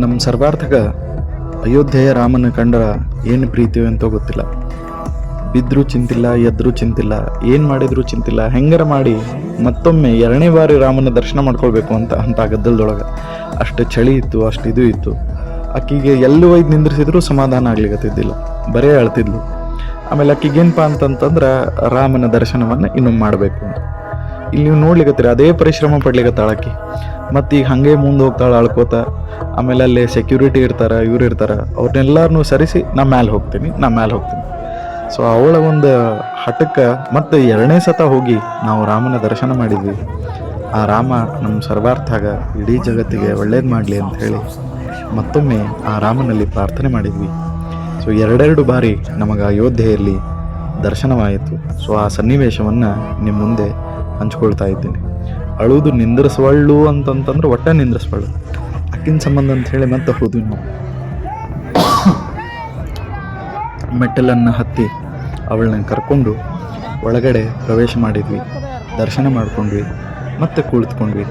ನಮ್ಮ ಸರ್ವಾರ್ಥಕ ಅಯೋಧ್ಯೆಯ ರಾಮನ ಕಂಡ್ರ ಏನು ಪ್ರೀತಿ ಅಂತ ಗೊತ್ತಿಲ್ಲ. ಬಿದ್ದರೂ ಚಿಂತಿಲ್ಲ, ಎದ್ರೂ ಚಿಂತಿಲ್ಲ, ಏನು ಮಾಡಿದರೂ ಚಿಂತಿಲ್ಲ, ಹೆಂಗರ ಮಾಡಿ ಮತ್ತೊಮ್ಮೆ ಎರಡನೇ ಬಾರಿ ರಾಮನ ದರ್ಶನ ಮಾಡ್ಕೊಳ್ಬೇಕು ಅಂತ ಅಂತ ಗದ್ದಲದೊಳಗೆ. ಅಷ್ಟು ಚಳಿ ಇತ್ತು, ಅಷ್ಟು ಇದು ಇತ್ತು. ಆಕಿಗೆ ಎಲ್ಲೂ ಒಯ್ದು ನಿಂದ್ರಿಸಿದ್ರು ಸಮಾಧಾನ ಆಗ್ಲಿಕತ್ತಿದ್ದಿಲ್ಲ. ಬರೇ ಅಳ್ತಿದ್ಲು. ಆಮೇಲೆ ಆಕಿಗೇನಪ್ಪ ಅಂತಂತಂದ್ರೆ ರಾಮನ ದರ್ಶನವನ್ನು ಇನ್ನೊಮ್ಮೆ ಮಾಡಬೇಕು ಅಂತ. ಇಲ್ಲಿ ನೀವು ನೋಡ್ಲಿಕ್ಕತ್ತೀರಿ ಅದೇ ಪರಿಶ್ರಮ ಪಡ್ಲಿಕತ್ತಾಳ ಆಕಿ ಮತ್ತು ಈಗ ಹಾಗೆ ಮುಂದೆ ಹೋಗ್ತಾಳೆ ಅಳ್ಕೋತಾ ಆಮೇಲೆ ಅಲ್ಲಿ ಸೆಕ್ಯೂರಿಟಿ ಇರ್ತಾರ, ಇವ್ರು ಇರ್ತಾರ ಅವ್ರನ್ನೆಲ್ಲರನ್ನೂ ಸರಿಸಿ ನಾ ಮ್ಯಾಲೆ ಹೋಗ್ತೀನಿ ನಾ ಮ್ಯಾಲೆ ಹೋಗ್ತೀನಿ. ಸೊ ಅವಳ ಒಂದು ಹಠಕ್ಕೆ ಮತ್ತು ಎರಡನೇ ಸತ ಹೋಗಿ ನಾವು ರಾಮನ ದರ್ಶನ ಮಾಡಿದ್ವಿ. ಆ ರಾಮ ನಮ್ಮ ಸರ್ವಾರ್ಥಾಗ ಇಡೀ ಜಗತ್ತಿಗೆ ಒಳ್ಳೇದು ಮಾಡಲಿ ಅಂತ ಹೇಳಿ ಮತ್ತೊಮ್ಮೆ ಆ ರಾಮನಲ್ಲಿ ಪ್ರಾರ್ಥನೆ ಮಾಡಿದ್ವಿ. ಸೊ ಎರಡೆರಡು ಬಾರಿ ನಮಗೆ ಅಯೋಧ್ಯೆಯಲ್ಲಿ ದರ್ಶನವಾಯಿತು. ಸೊ ಆ ಸನ್ನಿವೇಶವನ್ನು ನಿಮ್ಮ ಮುಂದೆ ಹಂಚ್ಕೊಳ್ತಾ ಇದ್ದೀನಿ. ಅಳುವುದು ನಿಂದ್ರಿಸುವಳ್ಳು ಅಂತಂತಂದ್ರೆ ಒಟ್ಟೆ ನಿಂದ್ರಿಸ್ಬಾಳು ಅಕ್ಕಿನ ಸಂಬಂಧ ಅಂತ ಹೇಳಿ ಮತ್ತೆ ಹೋದ್ವಿ ನಾವು. ಮೆಟ್ಟಲನ್ನು ಹತ್ತಿ ಅವಳನ್ನ ಕರ್ಕೊಂಡು ಒಳಗಡೆ ಪ್ರವೇಶ ಮಾಡಿದ್ವಿ. ದರ್ಶನ ಮಾಡ್ಕೊಂಡ್ವಿ. ಮತ್ತೆ ಕುಳಿತುಕೊಂಡ್ವಿ.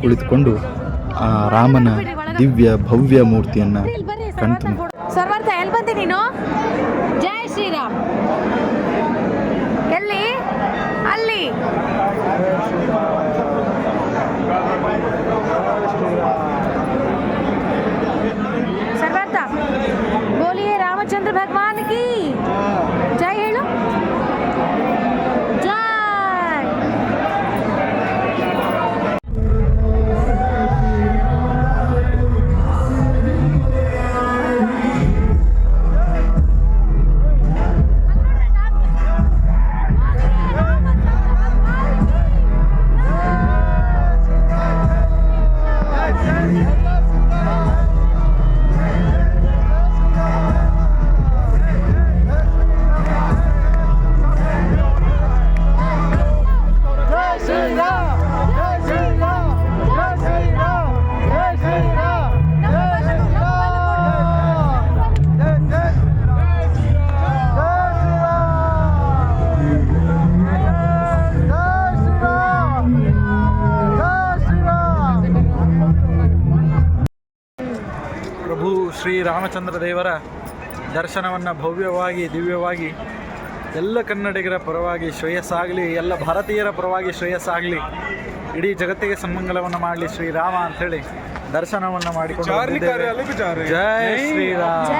ಕುಳಿತುಕೊಂಡು ಆ ರಾಮನ ದಿವ್ಯ, ಭವ್ಯ ಮೂರ್ತಿಯನ್ನು ಕಣ್ತು ಸರ್ವಾರ್ಥ ಎಲ್ಲಿ ಬಂದೆ ನೀನು? ಶ್ರೀರಾಮಚಂದ್ರ ದೇವರ ದರ್ಶನವನ್ನು ಭವ್ಯವಾಗಿ ದಿವ್ಯವಾಗಿ ಎಲ್ಲ ಕನ್ನಡಿಗರ ಪರವಾಗಿ ಶ್ರೇಯಸ್ಸಾಗಲಿ ಎಲ್ಲ ಭಾರತೀಯರ ಪರವಾಗಿ ಶ್ರೇಯಸ್ಸಾಗಲಿ ಇಡೀ ಜಗತ್ತಿಗೆ ಸನ್ಮಂಗಲವನ್ನು ಮಾಡಲಿ ಶ್ರೀರಾಮ ಅಂಥೇಳಿ ದರ್ಶನವನ್ನು ಮಾಡಿಕೊಂಡು ಜೈ ಶ್ರೀರಾಮ್